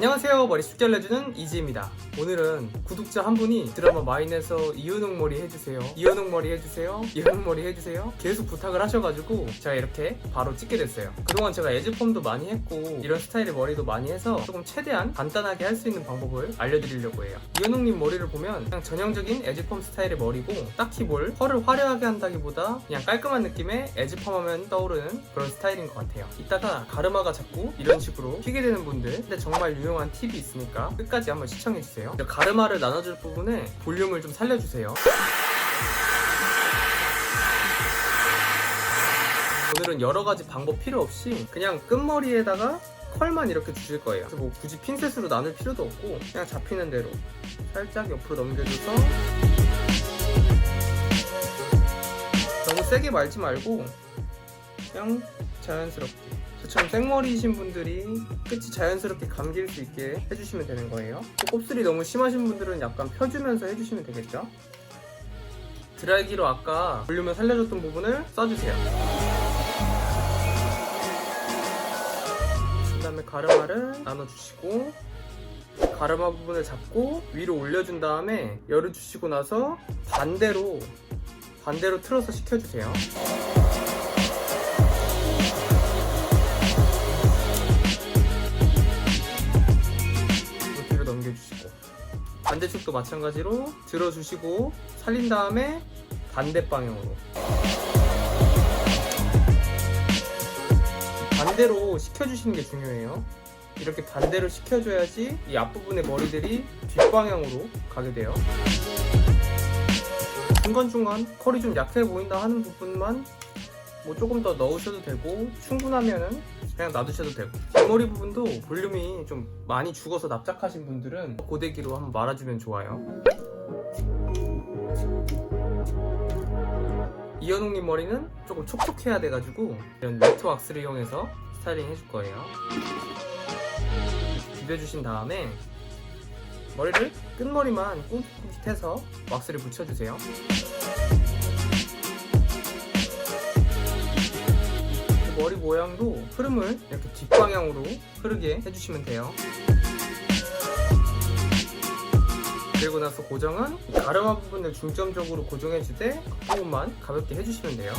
안녕하세요. 머리 숙제 알려주는 이지입니다. 오늘은 구독자 한 분이 드라마 마인에서 이은옥 머리 해주세요. 이은옥 머리 해주세요. 이은옥 머리 해주세요. 계속 부탁을 하셔가지고 제가 이렇게 바로 찍게 됐어요. 그동안 제가 에즈펌도 많이 했고 이런 스타일의 머리도 많이 해서 조금 최대한 간단하게 할 수 있는 방법을 알려드리려고 해요. 이은옥님 머리를 보면 그냥 전형적인 에즈펌 스타일의 머리고 딱히 뭘 펄을 화려하게 한다기보다 그냥 깔끔한 느낌의 에즈펌 하면 떠오르는 그런 스타일인 것 같아요. 이따가 가르마가 자꾸 이런 식으로 튀게 되는 분들 근데 정말 유용 한 팁이 있으니까 끝까지 한번 시청해주세요. 가르마를 나눠줄 부분에 볼륨을 좀 살려주세요. 오늘은 여러 가지 방법 필요 없이 그냥 끝머리에다가 컬만 이렇게 주실 거예요. 그래서 뭐 굳이 핀셋으로 나눌 필요도 없고 그냥 잡히는 대로 살짝 옆으로 넘겨줘서 너무 세게 말지 말고 그냥 자연스럽게 저처럼 생머리이신 분들이 끝이 자연스럽게 감길 수 있게 해주시면 되는 거예요. 또 곱슬이 너무 심하신 분들은 약간 펴주면서 해주시면 되겠죠. 드라이기로 아까 볼륨을 살려줬던 부분을 써주세요. 그 다음에 가르마를 나눠주시고 가르마 부분을 잡고 위로 올려준 다음에 열을 주시고 나서 반대로 반대로 틀어서 식혀주세요. 넘겨주시고 반대쪽도 마찬가지로 들어주시고 살린 다음에 반대 방향으로 반대로 식혀주시는 게 중요해요. 이렇게 반대로 식혀줘야지 이 앞부분의 머리들이 뒷방향으로 가게 돼요. 중간중간 컬이 좀 약해 보인다 하는 부분만 뭐 조금 더 넣으셔도 되고 충분하면은 그냥 놔두셔도 되고 뒷머리 부분도 볼륨이 좀 많이 죽어서 납작하신 분들은 고데기로 한번 말아주면 좋아요. 이현웅님 머리는 조금 촉촉해야 돼가지고 이런 매트 왁스를 이용해서 스타일링 해줄 거예요. 비벼주신 다음에 머리를 끝머리만 꽁깃꽁깃해서 왁스를 붙여주세요. 모양도 흐름을 이렇게 뒷방향으로 흐르게 해주시면 돼요. 그리고 나서 고정은 이 가르마 부분을 중점적으로 고정해주되 그 부분만 가볍게 해주시면 돼요.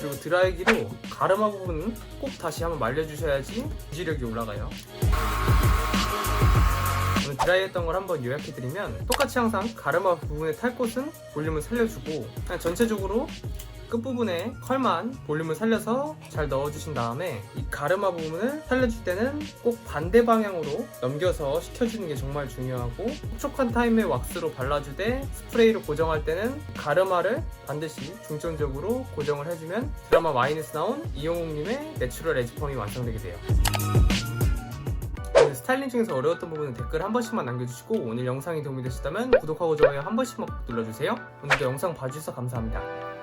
그리고 드라이기로 가르마 부분은 꼭 다시 한번 말려주셔야지 유지력이 올라가요. 드라이했던 걸 한번 요약해드리면 똑같이 항상 가르마 부분에 탈 곳은 볼륨을 살려주고 그냥 전체적으로 끝부분에 컬만 볼륨을 살려서 잘 넣어주신 다음에 이 가르마 부분을 살려줄 때는 꼭 반대 방향으로 넘겨서 식혀주는 게 정말 중요하고 촉촉한 타임에 왁스로 발라주되 스프레이로 고정할 때는 가르마를 반드시 중점적으로 고정을 해주면 드라마 마이너스 나온 이영웅님의 내추럴 에지펌이 완성되게 돼요. 스타일링 중에서 어려웠던 부분은 댓글 한 번씩만 남겨주시고 오늘 영상이 도움이 되셨다면 구독하고 좋아요 한 번씩만 꼭 눌러주세요. 오늘도 영상 봐주셔서 감사합니다.